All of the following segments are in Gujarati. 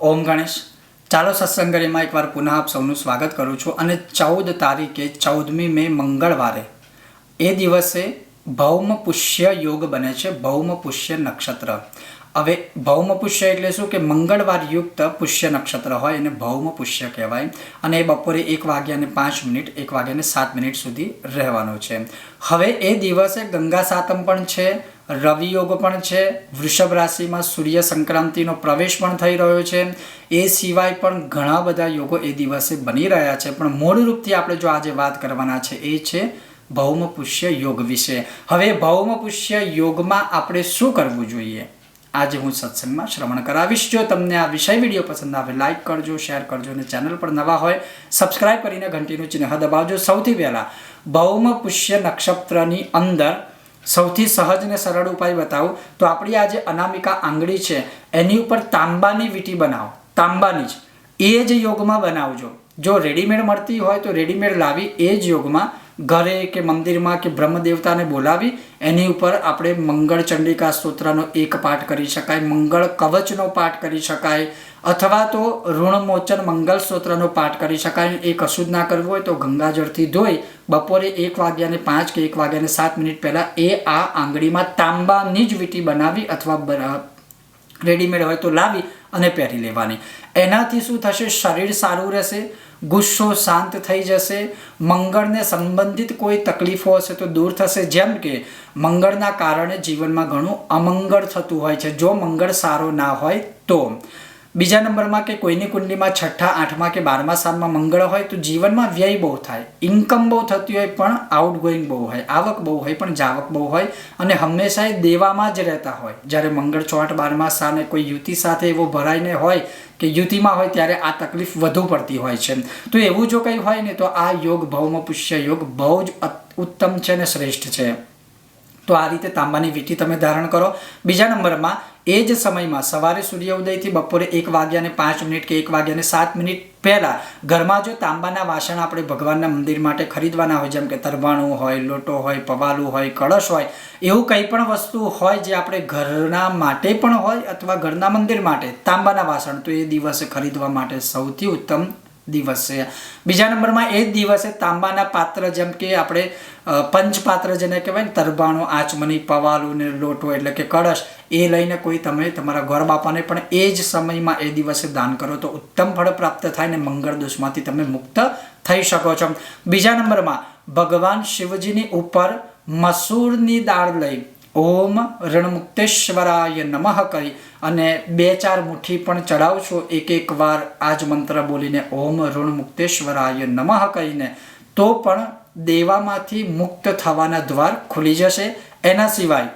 ઓમ ગણેશ. ચાલો સત્સંગરીમાં એકવાર પુનઃ આપ સૌનું સ્વાગત કરું છું અને ચૌદ તારીખે, ચૌદમી મે મંગળવારે એ દિવસે ભૌમ પુષ્ય યોગ બને છે, ભૌમ પુષ્ય નક્ષત્ર. હવે ભૌમ પુષ્ય એટલે શું કે મંગળવાર યુક્ત પુષ્ય નક્ષત્ર હોય એને ભૌમ પુષ્ય કહેવાય અને એ બપોરે એક વાગ્યાને પાંચ મિનિટ, એક વાગ્યાને સાત મિનિટ સુધી રહેવાનો છે. હવે એ દિવસે ગંગા સાતમ પણ છે રવિ યોગ પણ છે, વૃષભ રાશિમાં સૂર્ય સંક્રાંતિનો પ્રવેશ પણ થઈ રહ્યો છે. એ સિવાય પણ ઘણા બધા યોગો એ દિવસે બની રહ્યા છે. પણ મૂળ રૂપથી આપણે જો આજે વાત કરવાના છે એ છે ભૌમ પુષ્ય યોગ વિશે. હવે ભૌમ પુષ્ય યોગમાં આપણે શું કરવું જોઈએ? આજે હું સત્સંગમાં શ્રવણ કરાવીશ. જો તમને આ વિષય વીડિયો પસંદ આવે લાઇક કરજો, શેર કરજો અને ચેનલ પર નવા હોય, સબસ્ક્રાઇબ કરીને ઘંટીનું ચિહ્ન દબાવજો. સૌથી પહેલાં ભૌમ પુષ્ય નક્ષત્રની અંદર સૌથી સહજ ને સરળ ઉપાય બતાવું. તો આપણી આ જે અનામિકા આંગળી છે, એની ઉપર તાંબાની વીંટી બનાવો. તાંબાની જ. એ જ યોગમાં બનાવજો. જો રેડીમેડ મળતી હોય તો રેડીમેડ લાવી, એ જ યોગમાં ઘરે કે મંદિરમાં કે બ્રહ્મ દેવતાને બોલાવી, એની ઉપર આપણે મંગળ ચંડિકા સ્તોત્રનો એક પાઠ કરી શકાય, મંગળ કવચનો પાઠ કરી શકાય, અથવા તો ઋણમોચન મંગલ સ્તોત્રનો પાઠ કરી શકાય. એ કશું જ ના કરવું હોય તો ગંગાજળથી ધોઈ બપોરે એક વાગ્યાને પાંચ કે એક વાગ્યાને સાત મિનિટ પહેલાં એ આ આંગળીમાં તાંબાની જ વીટી બનાવી અથવા રેડીમેડ હોય તો લાવી અને પહેરી લેવાની. એનાથી શું થશે? શરીર સારું રહેશે. ગુસ્સો શાંત થઈ જશે, મંગળને સંબંધિત કોઈ તકલીફો હશે તો દૂર થશે. જેમ કે, મંગળના કારણે જીવનમાં ઘણું અમંગળ થતું હોય છે. જો મંગળ સારો ના હોય તો. બીજા નંબરમાં કે કોઈની કુંડલીમાં છઠ્ઠા, આઠમા કે બારમા સાલમાં મંગળ હોય તો જીવનમાં વ્યય બહુ થાય. ઇન્કમ બહુ થતી હોય પણ આઉટગોઈંગ બહુ હોય. આવક બહુ હોય પણ જાવક બહુ હોય અને હંમેશા એ દેવામાં જ રહેતા હોય. જ્યારે મંગળ ચોઠ બારમા સાને કોઈ યુતિ સાથે એવો ભરાઈને હોય કે યુતિમાં હોય ત્યારે આ તકલીફ વધુ પડતી હોય છે. તો એવું જો કંઈ હોય ને તો આ યોગ ભૌમ પુષ્ય યોગ બહુ જ ઉત્તમ છે અને શ્રેષ્ઠ છે. તો આ રીતે તાંબાની વીંટી તમે ધારણ કરો. બીજા નંબરમાં, એ જ સમયમાં સવારે સૂર્ય ઉદયથી બપોરે એક વાગ્યાને પાંચ મિનિટ કે એક વાગ્યાને સાત મિનિટ પહેલાં ઘરમાં જો તાંબાના વાસણ આપણે ભગવાનના મંદિર માટે ખરીદવાના હોય, જેમ કે તરવાણું હોય, લોટો હોય, પવાલું હોય, કળશ હોય, એવું કંઈ પણ વસ્તુ હોય જે આપણે ઘરના માટે પણ હોય અથવા ઘરના મંદિર માટે, તાંબાના વાસણ, તો એ દિવસે ખરીદવા માટે સૌથી ઉત્તમ દિવસ છે. બીજા નંબરમાં એ જ દિવસે તાંબાના પાત્ર જેમ કે આપણે પંચપાત્ર જેને કહેવાય ને, તરબાણું, આચમની, પવાલું ને લોટો એટલે કે કળશ, એ લઈને કોઈ તમે તમારા ઘર બાપાને પણ એ જ સમયમાં એ દિવસે દાન કરો તો ઉત્તમ ફળ પ્રાપ્ત થાય ને મંગળ દોષમાંથી તમે મુક્ત થઈ શકો છો. બીજા નંબરમાં ભગવાન શિવજીની ઉપર મસૂરની દાળ લઈ ઓમ રણમુક્તેશ્વરાય નમઃ કરી અને બે ચાર મુઠ્ઠી પણ ચડાવશો એક એક વાર આ જ મંત્ર બોલીને ઓમ ઋણમુક્તેશ્વરાય નમઃ કરીને તો પણ દેવામાંથી મુક્ત થવાના દ્વાર ખુલી જશે. એના સિવાય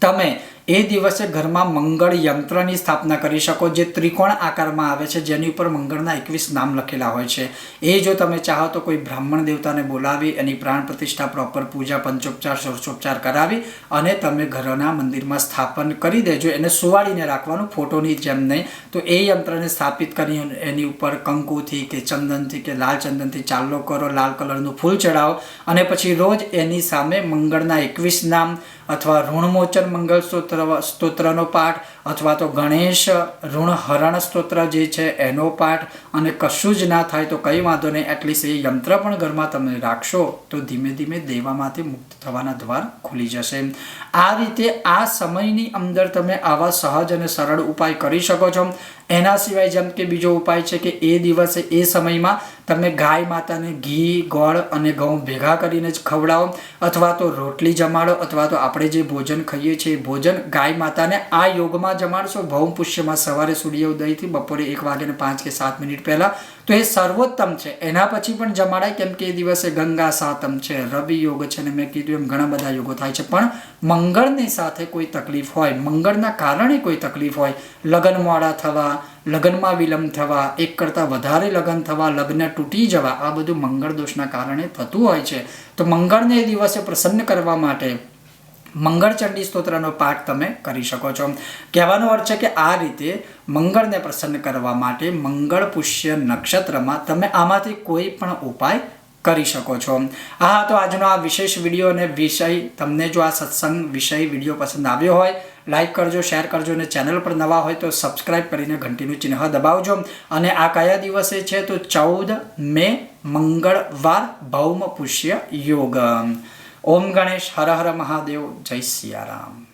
તમે એ દિવસે ઘરમાં મંગળ યંત્રની સ્થાપના કરી શકો, જે ત્રિકોણ આકારમાં આવે છે, જેની ઉપર મંગળના એકવીસ નામ લખેલા હોય છે. એ જો તમે ચાહો તો કોઈ બ્રાહ્મણ દેવતાને બોલાવી, એની પ્રાણ પ્રતિષ્ઠા પ્રોપર પૂજા, પંચોપચાર ષોડશોપચાર કરાવી અને તમે ઘરના મંદિરમાં સ્થાપન કરી દેજો. એને સુવાડીને રાખવાનું ફોટોની જેમ નહીં. તો એ યંત્રને સ્થાપિત કરી એની ઉપર કંકુથી કે ચંદનથી કે લાલ ચંદનથી ચાલો કરો, લાલ કલરનું ફૂલ ચડાવો અને પછી રોજ એની સામે મંગળના એકવીસ નામ અથવા ઋણમોચન મંગળ સ્તોત્ર સ્તોત્રનો પાઠ, અથવા તો ગણેશ ઋણહરણ સ્તોત્ર જે છે, એનો પાઠ. અને કશું જ ના થાય તો કંઈ વાંધો નહીં. એટલીસ્ટ એ યંત્ર પણ ઘરમાં તમે રાખશો તો ધીમે ધીમે દેવામાંથી મુક્ત થવાના દ્વાર ખુલી જશે. આ રીતે આ સમયની અંદર તમે આવા સહજ અને સરળ ઉપાય કરી શકો છો. એના સિવાય જેમ કે બીજો ઉપાય છે કે એ દિવસે, એ સમયમાં તમે ગાય માતાને ઘી, ગોળ અને ઘઉં ભેગા કરીને જ ખવડાવો અથવા તો રોટલી જમાડો અથવા તો આપણે જે ભોજન ખાઈએ છીએ એ ભોજન ગાય માતાને આ યોગમાં જમાડશો. ભૌમ પુષ્યમાં સવારે સૂર્ય ઉદયથી બપોરે એક વાગ્યાને પાંચ કે સાત મિનિટ પહેલાં. તો એ સર્વોત્તમ છે. એના પછી પણ જમાડાય કેમ કે એ દિવસે ગંગા સાતમ છે. રવિ યોગ છે ને મેં કીધું એમ ઘણા બધા યોગો થાય છે. પણ મંગળની સાથે કોઈ તકલીફ હોય, મંગળના કારણે કોઈ તકલીફ હોય, લગ્ન મોડા થવા લગ્નમાં વિલંબ થવા, એક કરતાં વધારે લગ્ન થવા, લગ્ન તૂટી જવા, આ બધું મંગળ દોષના કારણે થતું હોય છે. તો મંગળને એ દિવસે પ્રસન્ન કરવા માટે મંગળચંડી સ્તોત્રનો પાઠ તમે કરી શકો છો. કહેવાનો અર્થ છે કે આ રીતે મંગળને પ્રસન્ન કરવા માટે મંગળ પુષ્ય નક્ષત્રમાં તમે આમાંથી કોઈ પણ ઉપાય કરી શકો છો. હા તો આજનો આ વિશેષ વીડિયો અને વિષય તમને જો આ સત્સંગ વિષય વીડિયો પસંદ આવ્યો હોય લાઈક કરજો, શેર કરજો અને ચેનલ પર નવા હોય તો સબસ્ક્રાઇબ કરીને ઘંટીનું ચિહ્ન દબાવજો. અને આ કયા દિવસે છે તો ચૌદ મે મંગળવાર ભૌમ પુષ્ય યોગ ઓમ ગણેશ, હર હર મહાદેવ, જય સિયારામ.